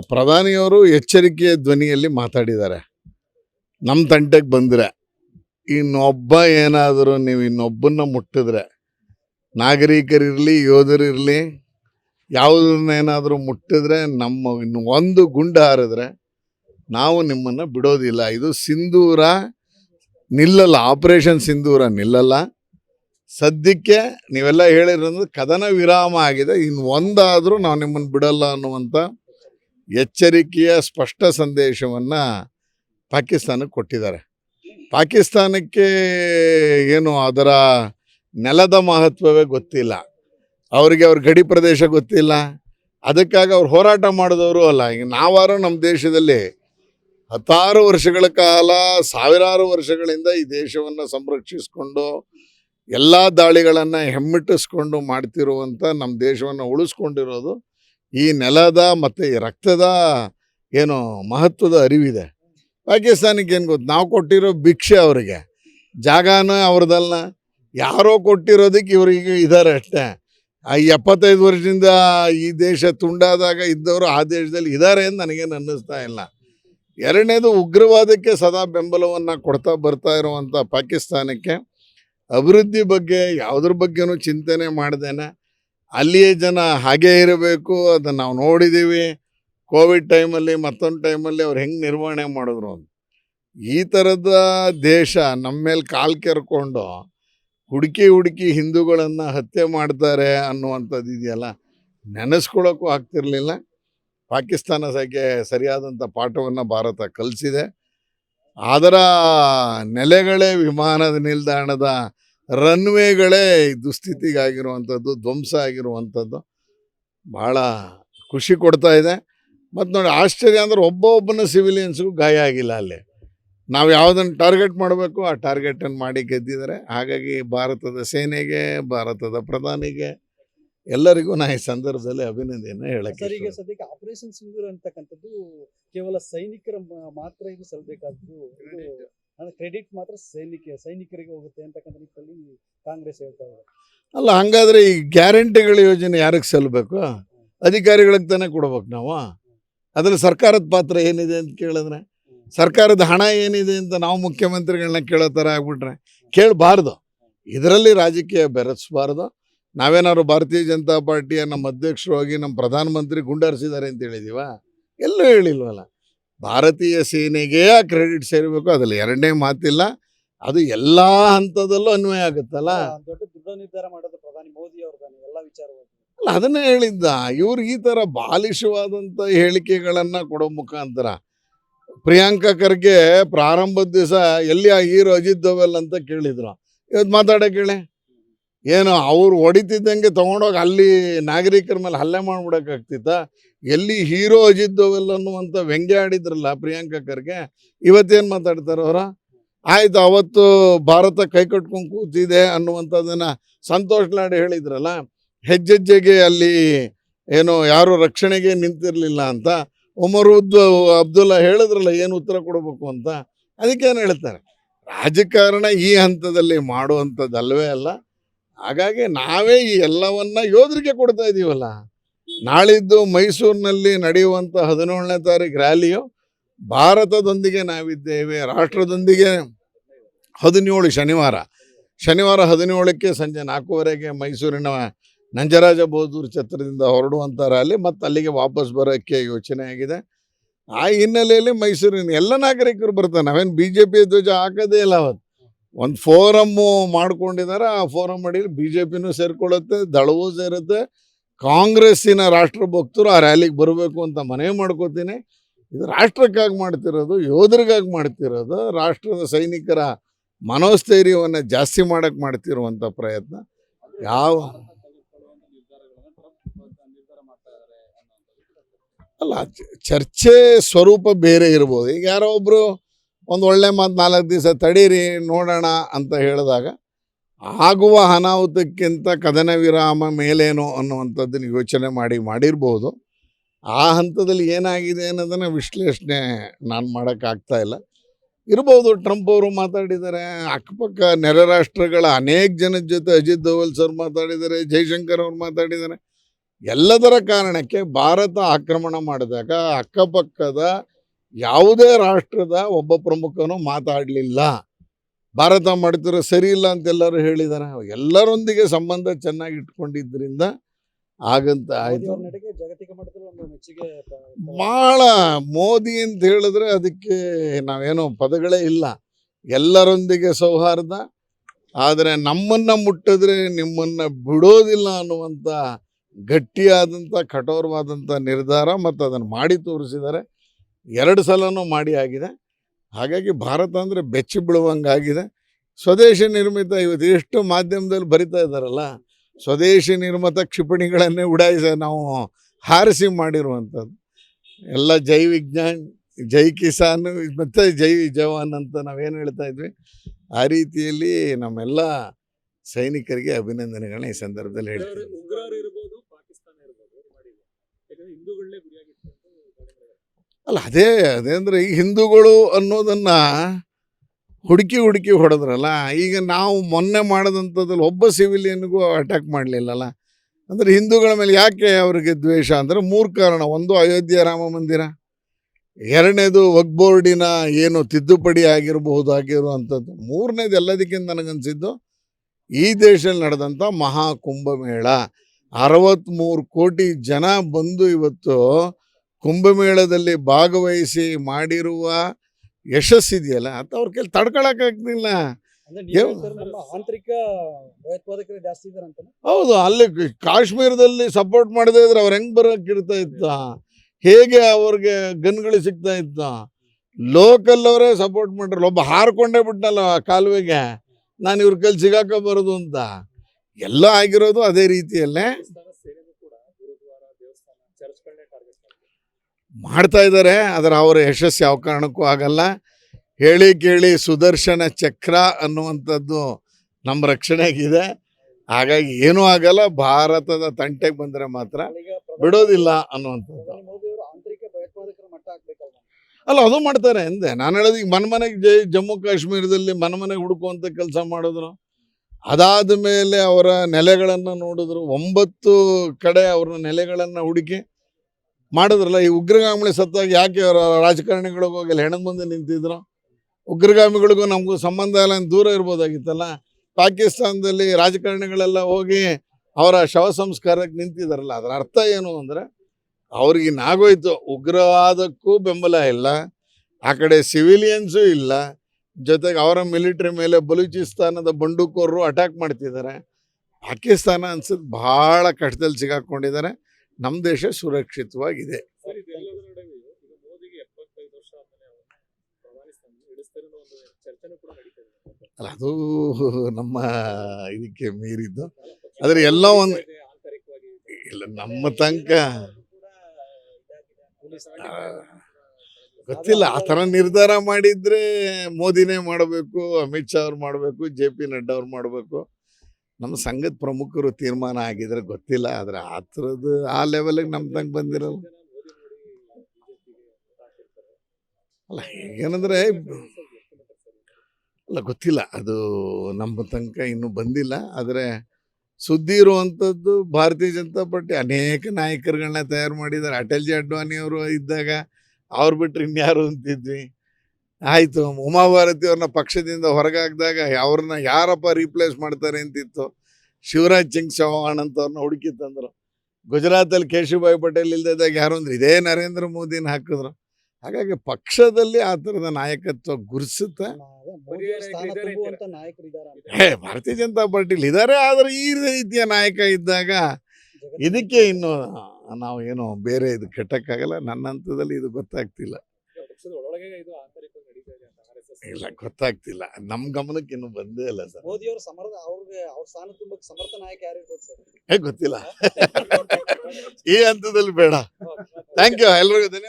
ಪ್ರಧಾನಿಯವರು ಎಚ್ಚರಿಕೆಯ ಧ್ವನಿಯಲ್ಲಿ ಮಾತಾಡಿದ್ದಾರೆ. ನಮ್ಮ ತಂಟೆಗೆ ಬಂದರೆ. ಇನ್ನೊಬ್ಬ ಏನಾದರೂ ನೀವು ಇನ್ನೊಬ್ಬನ್ನ ಮುಟ್ಟಿದ್ರೆ. ನಾಗರಿಕರಿರಲಿ, ಯೋಧರಿರಲಿ ಯಾವುದನ್ನೇನಾದರೂ ಮುಟ್ಟಿದ್ರೆ ನಮ್ಮ ಇನ್ನು ಒಂದು ಗುಂಡು ಹಾರಿದ್ರೆ ನಾವು ನಿಮ್ಮನ್ನು ಬಿಡೋದಿಲ್ಲ. ಇದು ಸಿಂಧೂರ ನಿಲ್ಲಲ್ಲ, ಆಪರೇಷನ್ ಸಿಂಧೂರ ನಿಲ್ಲಲ್ಲ. ಸದ್ಯಕ್ಕೆ ನೀವೆಲ್ಲ ಹೇಳಿರೋದು ಕದನ ವಿರಾಮ ಆಗಿದೆ. ಇನ್ನು ಒಂದಾದರೂ ನಾವು ನಿಮ್ಮನ್ನು ಬಿಡಲ್ಲ ಅನ್ನುವಂಥ ಎಚ್ಚರಿಕೆಯ ಸ್ಪಷ್ಟ ಸಂದೇಶವನ್ನು ಪಾಕಿಸ್ತಾನಕ್ಕೆ ಕೊಟ್ಟಿದ್ದಾರೆ. ಪಾಕಿಸ್ತಾನಕ್ಕೆ ಏನು ಅದರ ನೆಲದ ಮಹತ್ವವೇ ಗೊತ್ತಿಲ್ಲ. ಅವರಿಗೆ ಅವ್ರ ಗಡಿ ಪ್ರದೇಶ ಗೊತ್ತಿಲ್ಲ. ಅದಕ್ಕಾಗಿ ಅವ್ರು ಹೋರಾಟ ಮಾಡಿದವರು ಅಲ್ಲ. ಈಗ ನಾವಾರು ನಮ್ಮ ದೇಶದಲ್ಲಿ ಹತ್ತಾರು ವರ್ಷಗಳ ಕಾಲ, ಸಾವಿರಾರು ವರ್ಷಗಳಿಂದ ಈ ದೇಶವನ್ನು ಸಂರಕ್ಷಿಸಿಕೊಂಡು, ಎಲ್ಲ ದಾಳಿಗಳನ್ನು ಹೆಮ್ಮೆಟ್ಟಿಸ್ಕೊಂಡು ಮಾಡ್ತಿರುವಂಥ ನಮ್ಮ ದೇಶವನ್ನು ಉಳಿಸ್ಕೊಂಡಿರೋದು ಈ ನೆಲದ ಮತ್ತು ಈ ರಕ್ತದ ಏನು ಮಹತ್ವದ ಅರಿವಿದೆ. ಪಾಕಿಸ್ತಾನಕ್ಕೆ ಏನು ಗೊತ್ತು, ನಾವು ಕೊಟ್ಟಿರೋ ಭಿಕ್ಷೆ ಅವರಿಗೆ. ಜಾಗನ ಅವ್ರದಲ್ಲ ಯಾರೋ ಕೊಟ್ಟಿರೋದಕ್ಕೆ ಇವರಿಗೆ ಇದ್ದಾರೆ ಅಷ್ಟೇ. ಆ ಎಪ್ಪತ್ತೈದು ವರ್ಷದಿಂದ ಈ ದೇಶ ತುಂಡಾದಾಗ ಇದ್ದವರು ಆ ದೇಶದಲ್ಲಿ ಇದ್ದಾರೆ ಅಂತ ನನಗೇನು ಅನ್ನಿಸ್ತಾ ಇಲ್ಲ. ಎರಡನೇದು ಉಗ್ರವಾದಕ್ಕೆ ಸದಾ ಬೆಂಬಲವನ್ನು ಕೊಡ್ತಾ ಬರ್ತಾ ಇರುವಂಥ ಪಾಕಿಸ್ತಾನಕ್ಕೆ ಅಭಿವೃದ್ಧಿ ಬಗ್ಗೆ ಯಾವುದ್ರ ಬಗ್ಗೆನೂ ಚಿಂತನೆ ಮಾಡ್ದೇನೆ. ಅಲ್ಲಿಯೇ ಜನ ಹಾಗೇ ಇರಬೇಕು ಅದನ್ನು ನಾವು ನೋಡಿದ್ದೀವಿ ಕೋವಿಡ್ ಟೈಮಲ್ಲಿ, ಮತ್ತೊಂದು ಟೈಮಲ್ಲಿ ಅವ್ರು ಹೆಂಗೆ ನಿರ್ವಹಣೆ ಮಾಡಿದ್ರು ಅಂತ. ಈ ಥರದ ದೇಶ ನಮ್ಮ ಮೇಲೆ ಕಾಲು ಕೆರ್ಕೊಂಡು ಹುಡುಕಿ ಹುಡುಕಿ ಹಿಂದೂಗಳನ್ನು ಹತ್ಯೆ ಮಾಡ್ತಾರೆ ಅನ್ನುವಂಥದ್ದು ಇದೆಯಲ್ಲ ನೆನೆಸ್ಕೊಳ್ಳೋಕ್ಕೂ ಆಗ್ತಿರಲಿಲ್ಲ. ಪಾಕಿಸ್ತಾನ ಸಕ್ಕೆ ಸರಿಯಾದಂಥ ಪಾಠವನ್ನು ಭಾರತ ಕಲಿಸಿದೆ. ಅದರ ನೆಲೆಗಳೇ ವಿಮಾನದ ನಿಲ್ದಾಣದ ರನ್ವೇಗಳೇ ದುಸ್ಥಿತಿಗಾಗಿರುವಂಥದ್ದು ಧ್ವಂಸ ಆಗಿರುವಂಥದ್ದು. ಭಾಳ ಖುಷಿ ಕೊಡ್ತಾ ಇದೆ. ಮತ್ತು ನೋಡಿ ಆಶ್ಚರ್ಯ ಅಂದ್ರೆ ಒಬ್ಬೊಬ್ಬನ ಸಿವಿಲಿಯನ್ಸ್ಗೂ ಗಾಯ ಆಗಿಲ್ಲ ಅಲ್ಲಿ. ನಾವು ಯಾವುದನ್ನು ಟಾರ್ಗೆಟ್ ಮಾಡಬೇಕು ಆ ಟಾರ್ಗೆಟನ್ನು ಮಾಡಿ ಗೆದ್ದಿದ್ದಾರೆ. ಹಾಗಾಗಿ ಭಾರತದ ಸೇನೆಗೆ ಭಾರತದ ಪ್ರಧಾನಿಗೆ ಎಲ್ಲರಿಗೂ ನಾ ಈ ಸಂದರ್ಭದಲ್ಲಿ ಅಭಿನಂದನೆ ಹೇಳಕ್ಕೆ ಸರ್ ಈಗ ಸದ್ಯಕ್ಕೆ ಆಪರೇಷನ್ ಸಿಂಧೂರ್ ಅಂತಕ್ಕಂಥದ್ದು ಕೇವಲ ಸೈನಿಕರ ಮಾತ್ರ ಇದು ಸಲ್ಲಬೇಕಾದ್ದು ಅಂದ್ರೆ ಕ್ರೆಡಿಟ್ ಮಾತ್ರ ಸೈನಿಕ, ಸೈನಿಕರಿಗೆ ಹೋಗುತ್ತೆ ಅಂತಕ್ಕಂಥ ನಿಟ್ಟಿನಲ್ಲಿ ಕಾಂಗ್ರೆಸ್ ಹೇಳ್ತಾ ಇದೆ. ಅಲ್ಲ, ಹಂಗಾದ್ರೆ ಈ ಗ್ಯಾರಂಟಿಗಳ ಯೋಜನೆ ಯಾರಿಗೆ ಸಲ್ಲಬೇಕು? ಅಧಿಕಾರಿಗಳಿಗೆ ತಾನೇ ಕೊಡ್ಬೇಕು ನಾವು? ಅದ್ರಲ್ಲಿ ಸರ್ಕಾರದ ಪಾತ್ರ ಏನಿದೆ ಅಂತ ಕೇಳಿದ್ರೆ, ಸರ್ಕಾರದ ಹಣ ಏನಿದೆ ಅಂತ ನಾವು ಮುಖ್ಯಮಂತ್ರಿಗಳನ್ನ ಕೇಳೋ ಥರ ಆಗ್ಬಿಟ್ರೆ ಕೇಳಬಾರ್ದು. ಇದರಲ್ಲಿ ರಾಜಕೀಯ ಬೆರೆಸಬಾರ್ದು. ನಾವೇನಾದ್ರು ಭಾರತೀಯ ಜನತಾ ಪಾರ್ಟಿಯ ನಮ್ಮ ಅಧ್ಯಕ್ಷರು ಹೋಗಿ ನಮ್ಮ ಪ್ರಧಾನಮಂತ್ರಿ ಗುಂಡಾರಿಸಿದ್ದಾರೆ ಅಂತ ಹೇಳಿದೀವ? ಎಲ್ಲೂ ಹೇಳಿಲ್ವಲ್ಲ. ಭಾರತೀಯ ಸೇನೆಗೆ ಆ ಕ್ರೆಡಿಟ್ ಸೇರಬೇಕು. ಅದ್ರಲ್ಲಿ ಎರಡನೇ ಮಾತಿಲ್ಲ. ಅದು ಎಲ್ಲ ಹಂತದಲ್ಲೂ ಅನ್ವಯ ಆಗುತ್ತಲ್ಲ? ದೊಡ್ಡ ದೃಢ ನಿರ್ಧಾರ ಮಾಡೋದು ಪ್ರಧಾನಿ ಮೋದಿ ಅವ್ರದ್ದಾನೆ ಎಲ್ಲ ವಿಚಾರವಾಗಿ. ಅಲ್ಲ ಅದನ್ನೇ ಹೇಳಿದ್ದ. ಇವ್ರು ಈ ಥರ ಬಾಲಿಶವಾದಂಥ ಹೇಳಿಕೆಗಳನ್ನು ಕೊಡೋ ಮುಖಾಂತರ. ಪ್ರಿಯಾಂಕಾ ಖರ್ಗೆ ಪ್ರಾರಂಭದ ದಿವಸ ಎಲ್ಲಿ ಆ ಹೀರೋ ಅಜಿತ್ ದೋವೆಲ್ ಅಂತ ಕೇಳಿದ್ರು. ಇವತ್ತು ಮಾತಾಡೋಕೆ ಹೇಳಿ ಏನು ಅವ್ರು ಹೊಡಿತಿದ್ದಂಗೆ ತೊಗೊಂಡೋಗಿ ಅಲ್ಲಿ ನಾಗರಿಕರ ಮೇಲೆ ಹಲ್ಲೆ ಮಾಡ್ಬಿಡೋಕ್ಕಾಗ್ತಿತ್ತ? ಎಲ್ಲಿ ಹೀರೋ ಅಜಿತ್ ಅವೆಲ್ಲ ಅನ್ನುವಂಥ ವ್ಯಂಗ್ಯ ಆಡಿದ್ರಲ್ಲ ಪ್ರಿಯಾಂಕಾ ಖರ್ಗೆ, ಇವತ್ತೇನು ಮಾತಾಡ್ತಾರೆ ಅವರ? ಆಯ್ತು, ಅವತ್ತು ಭಾರತ ಕೈ ಕಟ್ಕೊಂಡು ಕೂತಿದೆ ಅನ್ನುವಂಥದ್ದನ್ನು ಸಂತೋಷ್ ನಾಡಿ ಹೇಳಿದ್ರಲ್ಲ, ಹೆಜ್ಜೆಜ್ಜೆಗೆ ಅಲ್ಲಿ ಏನು ಯಾರು ರಕ್ಷಣೆಗೆ ನಿಂತಿರಲಿಲ್ಲ ಅಂತ. ಉಮರ್ ಉದ್ ಅಬ್ದುಲ್ಲಾ ಹೇಳಿದ್ರಲ್ಲ, ಏನು ಉತ್ತರ ಕೊಡಬೇಕು ಅಂತ? ಅದಕ್ಕೇನು ಹೇಳ್ತಾರೆ? ರಾಜಕಾರಣ ಈ ಹಂತದಲ್ಲಿ ಮಾಡುವಂಥದ್ದಲ್ವೇ ಅಲ್ಲ. ಹಾಗಾಗಿ ನಾವೇ ಈ ಎಲ್ಲವನ್ನ ಯೋಧರಿಗೆ ಕೊಡ್ತಾ ಇದ್ದೀವಲ್ಲ ನಾಳಿದ್ದು ಮೈಸೂರಿನಲ್ಲಿ ನಡೆಯುವಂಥ ಹದಿನೇಳನೇ ತಾರೀಕು ರ್ಯಾಲಿಯು ಭಾರತದೊಂದಿಗೆ ನಾವಿದ್ದೇವೆ, ರಾಷ್ಟ್ರದೊಂದಿಗೆ ಹದಿನೇಳು ಶನಿವಾರ. ಶನಿವಾರ ಹದಿನೇಳಕ್ಕೆ ಸಂಜೆ ನಾಲ್ಕೂವರೆಗೆ ಮೈಸೂರಿನ ನಂಜರಾಜ ಬೋದೂರು ಛತ್ರದಿಂದ ಹೊರಡುವಂಥ ರ್ಯಾಲಿ ಮತ್ತು ಅಲ್ಲಿಗೆ ವಾಪಸ್ ಬರೋಕ್ಕೆ ಯೋಚನೆ ಆಗಿದೆ. ಆ ಹಿನ್ನೆಲೆಯಲ್ಲಿ ಮೈಸೂರಿನ ಎಲ್ಲ ನಾಗರಿಕರು ಬರ್ತಾರೆ. ನಾವೇನು ಬಿ ಜೆ ಪಿ ಧ್ವಜ ಹಾಕೋದೇ ಇಲ್ಲ ಅವತ್ತು. ಒಂದು ಫೋರಮ್ಮು ಮಾಡ್ಕೊಂಡಿದ್ದಾರೆ. ಆ ಫೋರಮ್ ಮಾಡಿ ಬಿ ಜೆ ಪಿನೂ ಸೇರಿಕೊಳ್ಳುತ್ತೆ, ದಳವೂ ಸೇರುತ್ತೆ. ಕಾಂಗ್ರೆಸ್ಸಿನ ರಾಷ್ಟ್ರ ಭಕ್ತರು ಆ ರ್ಯಾಲಿಗೆ ಬರಬೇಕು ಅಂತ ಮನವಿ ಮಾಡ್ಕೋತೀನಿ. ಇದು ರಾಷ್ಟ್ರಕ್ಕಾಗಿ ಮಾಡ್ತಿರೋದು, ಯೋಧರಿಗಾಗಿ ಮಾಡ್ತಿರೋದು, ರಾಷ್ಟ್ರದ ಸೈನಿಕರ ಮನೋಸ್ಥೈರ್ಯವನ್ನು ಜಾಸ್ತಿ ಮಾಡಕ್ಕೆ ಮಾಡ್ತಿರುವಂಥ ಪ್ರಯತ್ನ. ಯಾವ ಅಲ್ಲ, ಚರ್ಚೆ ಸ್ವರೂಪ ಬೇರೆ ಇರ್ಬೋದು. ಈಗ ಯಾರೋ ಒಬ್ಬರು ಒಂದು ಒಳ್ಳೆ ಮಾತು ನಾಲ್ಕು ದಿವಸ ತಡೀರಿ, ನೋಡೋಣ ಅಂತ ಹೇಳಿದಾಗ ಆಗುವ ಅನಾಹುತಕ್ಕಿಂತ ಕದನ ವಿರಾಮ ಮೇಲೇನೋ ಅನ್ನುವಂಥದ್ದನ್ನು ಯೋಚನೆ ಮಾಡಿ ಮಾಡಿರ್ಬೋದು. ಆ ಹಂತದಲ್ಲಿ ಏನಾಗಿದೆ ಅನ್ನೋದನ್ನು ವಿಶ್ಲೇಷಣೆ ನಾನು ಮಾಡೋಕ್ಕಾಗ್ತಾ ಇಲ್ಲ. ಇರ್ಬೋದು ಟ್ರಂಪ್ ಅವರು ಮಾತಾಡಿದ್ದಾರೆ ಅಕ್ಕಪಕ್ಕ ನೆರೆ ರಾಷ್ಟ್ರಗಳ ಅನೇಕ ಜನದ ಜೊತೆ ಅಜಿತ್ ದೋವಲ್ ಸರ್ ಮಾತಾಡಿದ್ದಾರೆ ಜೈಶಂಕರ್ ಅವರು ಮಾತಾಡಿದ್ದಾರೆ ಎಲ್ಲದರ ಕಾರಣಕ್ಕೆ ಭಾರತ ಆಕ್ರಮಣ ಮಾಡಿದಾಗ ಅಕ್ಕಪಕ್ಕದ ಯಾವುದೇ ರಾಷ್ಟ್ರದ ಒಬ್ಬ ಪ್ರಮುಖನು ಮಾತಾಡಲಿಲ್ಲ. ಭಾರತ ಮಾಡ್ತಿರೋ ಸರಿ ಇಲ್ಲ ಅಂತ ಎಲ್ಲರೂ ಹೇಳಿದ್ದಾರೆ ಎಲ್ಲರೊಂದಿಗೆ ಸಂಬಂಧ ಚೆನ್ನಾಗಿ ಇಟ್ಕೊಂಡಿದ್ದರಿಂದ ಆಗಂತ ಆಯಿತು. ಭಾಳ ಮೋದಿ ಅಂತ ಹೇಳಿದ್ರೆ ಅದಕ್ಕೆ ನಾವೇನೋ ಪದಗಳೇ ಇಲ್ಲ. ಎಲ್ಲರೊಂದಿಗೆ ಸೌಹಾರ್ದ. ಆದರೆ ನಮ್ಮನ್ನ ಮುಟ್ಟಿದ್ರೆ ನಿಮ್ಮನ್ನ ಬಿಡೋದಿಲ್ಲ ಅನ್ನುವಂಥ ಗಟ್ಟಿಯಾದಂಥ ಕಠೋರವಾದಂಥ ನಿರ್ಧಾರ ಮತ್ತು ಅದನ್ನು ಮಾಡಿ ತೋರಿಸಿದ್ದಾರೆ ಎರಡು ಸಲನೂ ಮಾಡಿ ಆಗಿದೆ. ಹಾಗಾಗಿ ಭಾರತ ಅಂದರೆ ಬೆಚ್ಚಿ ಬೀಳುವಂಗಾಗಿದೆ. ಸ್ವದೇಶಿ ನಿರ್ಮಿತ ಇವತ್ತು ಎಷ್ಟು ಮಾಧ್ಯಮದಲ್ಲಿ ಬರಿತಾ ಇದ್ದಾರಲ್ಲ, ಸ್ವದೇಶಿ ನಿರ್ಮಿತ ಕ್ಷಿಪಣಿಗಳನ್ನೇ ಉಡಾಯಿಸ ನಾವು ಹಾರಿಸಿ ಮಾಡಿರುವಂಥದ್ದು. ಎಲ್ಲ ಜೈ ವಿಜ್ಞಾನ್, ಜೈ ಕಿಸಾನ್, ಮತ್ತು ಜೈ ಜವಾನ್ ಅಂತ ನಾವೇನು ಹೇಳ್ತಾ ಇದ್ವಿ. ಆ ರೀತಿಯಲ್ಲಿ ನಮ್ಮೆಲ್ಲ ಸೈನಿಕರಿಗೆ ಅಭಿನಂದನೆಗಳನ್ನ ಈ ಸಂದರ್ಭದಲ್ಲಿ ಹೇಳ್ತೀವಿ ಉಗ್ರರು ಇರ್ಬೋದು ಪಾಕಿಸ್ತಾನ ಇರ್ಬೋದು ಮಾಡಿಲ್ಲ ಯಾಕಂದ್ರೆ ಹಿಂದೂಗಳನ್ನೇ ಗುರಿಯಾಗಿಟ್ಕೊಂಡು ಅಲ್ಲ, ಅದೇ ಅದೇ ಅಂದರೆ ಈ ಹಿಂದೂಗಳು ಅನ್ನೋದನ್ನ ಹುಡುಕಿ ಹುಡುಕಿ ಹೊಡೆದ್ರಲ್ಲ, ಈಗ ನಾವು ಮೊನ್ನೆ ಮಾಡಿದಂಥದ್ರಲ್ಲಿ ಒಬ್ಬ ಸಿವಿಲಿಯನ್ಗೂ ಅಟ್ಯಾಕ್ ಮಾಡಲಿಲ್ಲಲ್ಲ. ಅಂದರೆ ಹಿಂದೂಗಳ ಮೇಲೆ ಯಾಕೆ ಅವರಿಗೆ ದ್ವೇಷ ಅಂದರೆ ಮೂರು ಕಾರಣ. ಒಂದು, ಅಯೋಧ್ಯೆ ರಾಮ ಮಂದಿರ. ಎರಡನೇದು, ವಕ್ಬೋರ್ಡಿನ ಏನು ತಿದ್ದುಪಡಿ ಆಗಿರಬಹುದು ಆಗಿರುವಂಥದ್ದು. ಮೂರನೇದು ಎಲ್ಲದಕ್ಕಿಂತ ನನಗನ್ಸಿದ್ದು, ಈ ದೇಶದಲ್ಲಿ ನಡೆದಂಥ ಮಹಾ ಕುಂಭಮೇಳ ಅರವತ್ತ್ಮೂರು ಕೋಟಿ ಜನ ಬಂದು ಇವತ್ತು ಕುಂಭಮೇಳದಲ್ಲಿ ಭಾಗವಹಿಸಿ ಮಾಡಿರುವ ಯಶಸ್ಸಿದೆಯಲ್ಲ? ಅಂತ ಅವ್ರ ಕೈಲಿ ತಡ್ಕೊಳಕ್ಕಾಗ್ತಿಲ್ಲ ಆಂತರಿಕ ಭಯೋತ್ಪಾದಕರು ಜಾಸ್ತಿ ಹೌದು ಅಲ್ಲಿ ಕಾಶ್ಮೀರದಲ್ಲಿ ಸಪೋರ್ಟ್ ಮಾಡದೇ ಇದ್ರೆ ಅವ್ರು ಹೆಂಗ್ ಬರೋಕ್ಕಿರ್ತಾ ಇತ್ತ? ಹೇಗೆ ಅವ್ರಿಗೆ ಗನ್ಗಳು ಸಿಗ್ತಾ ಇತ್ತ? ಲೋಕಲ್ ಅವರೇ ಸಪೋರ್ಟ್ ಮಾಡ್ರಲ್ಲ ಒಬ್ಬ ಹಾರ್ಕೊಂಡೇ ಬಿಟ್ನಲ್ಲ ಕಾಲುವೆಗೆ? ನಾನು ಇವ್ರ ಕೈಲಿ ಸಿಗಾಕ ಬರೋದು ಅಂತ. ಎಲ್ಲ ಆಗಿರೋದು ಅದೇ ರೀತಿಯಲ್ಲೇ ಪಾಕಿಸ್ತಾನ ಸೇನೆನೂ ಕೂಡ ಗುರುದ್ವಾರ ದೇವಸ್ಥಾನ ಚರ್ಚ್ಗಳನ್ನೇ ಟಾರ್ಗೆಟ್ ಮಾಡ್ತಾರೆ ಮಾಡ್ತಾ ಇದ್ದಾರೆ ಆದರೆ ಅವರ ಯಶಸ್ಸು ಯಾವ ಕಾರಣಕ್ಕೂ ಆಗಲ್ಲ. ಹೇಳಿ ಕೇಳಿ ಸುದರ್ಶನ ಚಕ್ರ ಅನ್ನುವಂಥದ್ದು ನಮ್ಮ ರಕ್ಷಣೆಗಿದೆ. ಹಾಗಾಗಿ ಏನೂ ಆಗಲ್ಲ, ಭಾರತದ ತಂಟೆಗೆ ಬಂದರೆ ಮಾತ್ರ ಬಿಡೋದಿಲ್ಲ ಅನ್ನುವಂಥದ್ದು. ಅಲ್ಲ, ಅದು ಮಾಡ್ತಾರೆ, ಎಂದೆ? ನಾನು ಹೇಳೋದು ಈಗ ಮನೆ ಮನೆಗೆ ಜೈ, ಜಮ್ಮು ಕಾಶ್ಮೀರದಲ್ಲಿ ಮನೆ ಮನೆಗೆ ಹುಡುಕುವಂಥ ಕೆಲಸ ಮಾಡಿದ್ರು. ಅದಾದ ಮೇಲೆ ಅವರ ನೆಲೆಗಳನ್ನು ನೋಡಿದ್ರು. ಒಂಬತ್ತು ಕಡೆ ಅವ್ರ ನೆಲೆಗಳನ್ನು ಹುಡುಕಿ ಮಾಡಿದ್ರಲ್ಲ, ಈ ಉಗ್ರಗಾಮಿಗಳು ಸತ್ತಾಗ ಯಾಕೆ ರಾಜಕಾರಣಿಗಳಿಗೂ ಹೋಗಿ ಹೆಣದ ಮುಂದೆ ನಿಂತಿದ್ರು. ಉಗ್ರಗಾಮಿಗಳಿಗೂ ನಮಗೂ ಸಂಬಂಧ ಅಂತ ದೂರ ಇರ್ಬೋದಾಗಿತ್ತಲ್ಲ? ಪಾಕಿಸ್ತಾನದಲ್ಲಿ ರಾಜಕಾರಣಿಗಳೆಲ್ಲ ಹೋಗಿ ಅವರ ಶವ ಸಂಸ್ಕಾರಕ್ಕೆ ನಿಂತಿದ್ದಾರಲ್ಲ ಅದರ ಅರ್ಥ ಏನು ಅಂದರೆ, ಅವ್ರಿಗೆ ನಾಗೋಯ್ತು ಉಗ್ರವಾದಕ್ಕೂ ಬೆಂಬಲ ಇಲ್ಲ, ಆ ಕಡೆ ಸಿವಿಲಿಯನ್ಸು ಇಲ್ಲ. ಜೊತೆಗೆ ಅವರ ಮಿಲಿಟ್ರಿ ಮೇಲೆ ಬಲೂಚಿಸ್ತಾನದ ಬಂಡೂಕೋರರು ಅಟ್ಯಾಕ್ ಮಾಡ್ತಿದ್ದಾರೆ. ಪಾಕಿಸ್ತಾನ ಅನ್ಸುತ್ತೆ ಭಾಳ ಕಷ್ಟದಲ್ಲಿ ಸಿಗಾಕೊಂಡಿದ್ದಾರೆ. ನಮ್ಮ ದೇಶ ಸುರಕ್ಷಿತವಾಗಿದೆ. ಅಲ್ಲ ಅದು ನಮ್ಮ ಇದಕ್ಕೆ ಮೀರಿದ್ದು. ಆದರೆ ಎಲ್ಲ ಒಂದು- ಇಲ್ಲ ನಮ್ಮ ತನಕ ಗೊತ್ತಿಲ್ಲ ಆ ಥರ ನಿರ್ಧಾರ ಮಾಡಿದರೆ ಮೋದಿನೇ ಮಾಡಬೇಕು ಅಮಿತ್ ಶಾ ಅವ್ರು ಮಾಡಬೇಕು ಜೆ ಪಿ ನಡ್ಡಾ ಅವ್ರು ಮಾಡಬೇಕು. ನಮ್ಮ ಸಂಘದ ಪ್ರಮುಖರು ತೀರ್ಮಾನ ಆಗಿದ್ರೆ ಗೊತ್ತಿಲ್ಲ, ಆದರೆ ಆ ಥರದ್ದು ಆ ಲೆವೆಲಿಗೆ ನಮ್ಮ ತನಕ ಬಂದಿರಲ್ಲ. ಅಲ್ಲ ಏನಂದ್ರೆ ಅಲ್ಲ, ಗೊತ್ತಿಲ್ಲ. ಅದು ನಮ್ಮ ತನಕ ಇನ್ನೂ ಬಂದಿಲ್ಲ. ಆದರೆ ಸುದ್ದಿ ಇರುವಂಥದ್ದು ಭಾರತೀಯ ಜನತಾ ಪಾರ್ಟಿ ಅನೇಕ ನಾಯಕರುಗಳನ್ನ ತಯಾರು ಮಾಡಿದ್ದಾರೆ. ಅಟಲ್ ಜಿ ಅಡ್ವಾಣಿ ಅವರು ಇದ್ದಾಗ ಅವ್ರು ಬಿಟ್ರೆ ಇನ್ಯಾರು ಅಂತಿದ್ವಿ. ಆಯಿತು ಉಮಾಭಾರತಿ ಅವ್ರನ್ನ ಪಕ್ಷದಿಂದ ಹೊರಗಾಕ್ದಾಗ ಅವ್ರನ್ನ ಯಾರಪ್ಪ ರೀಪ್ಲೇಸ್ ಮಾಡ್ತಾರೆ ಅಂತಿತ್ತು? ಶಿವರಾಜ್ ಸಿಂಗ್ ಚೌಹಾಣ್ ಅಂತವ್ರನ್ನ ಹುಡುಕಿ ತಂದರು. ಗುಜರಾತಲ್ಲಿ ಕೇಶುಭಾಯಿ ಪಟೇಲ್ ಇಲ್ದಿದ್ದಾಗ ಯಾರು ಅಂದ್ರೆ ಇದೇ ನರೇಂದ್ರ ಮೋದಿನ ಹಾಕಿದ್ರು. ಹಾಗಾಗಿ ಪಕ್ಷದಲ್ಲಿ ಆ ಥರದ ನಾಯಕತ್ವ ಗುರುಸುತ್ತೆ? ಹೇ ಭಾರತೀಯ ಜನತಾ ಪಾರ್ಟಿಲಿ ಇದಾರೆ ಆದರೆ ಈ ರೀತಿಯ ನಾಯಕ ಇದ್ದಾಗ ಇದಕ್ಕೆ ಇನ್ನು ನಾವು ಏನು ಬೇರೆ ಇದು ಕೆಟ್ಟಕ್ಕಾಗಲ್ಲ ನನ್ನ ಹಂತದಲ್ಲಿ ಇದು ಗೊತ್ತಾಗ್ತಿಲ್ಲ. ಪಕ್ಷದ ಒಳಗೆ ಇದು ಆಂತರಿಕವಾಗಿ ನಡೀತಾ ಇದೆ ಅಂತ ಆರ್ ಎಸ್ ಎಸ್ ಇಲ್ಲ ಗೊತ್ತಾಗ್ತಿಲ್ಲ. ನಮ್ ಗಮನಕ್ಕೆ ಇನ್ನು ಬಂದೇ ಇಲ್ಲ ಸರ್. ಮೋದಿ ಅವರು ಸಮರ್ಥ ಅವ್ರಿಗೆ ಅವ್ರ ಸ್ಥಾನ ತುಂಬಕ್ ಸಮರ್ಥ ನಾಯಕ ಯಾರು ಇರ್ಬೋದು ಸರ್? ಹೇ ಗೊತ್ತಿಲ್ಲ. ಈ ಹಂತದಲ್ಲಿ ಬೇಡ. ಥ್ಯಾಂಕ್ ಯು ಎಲ್ರಿಗೂ ಧನ್ಯವಾದ.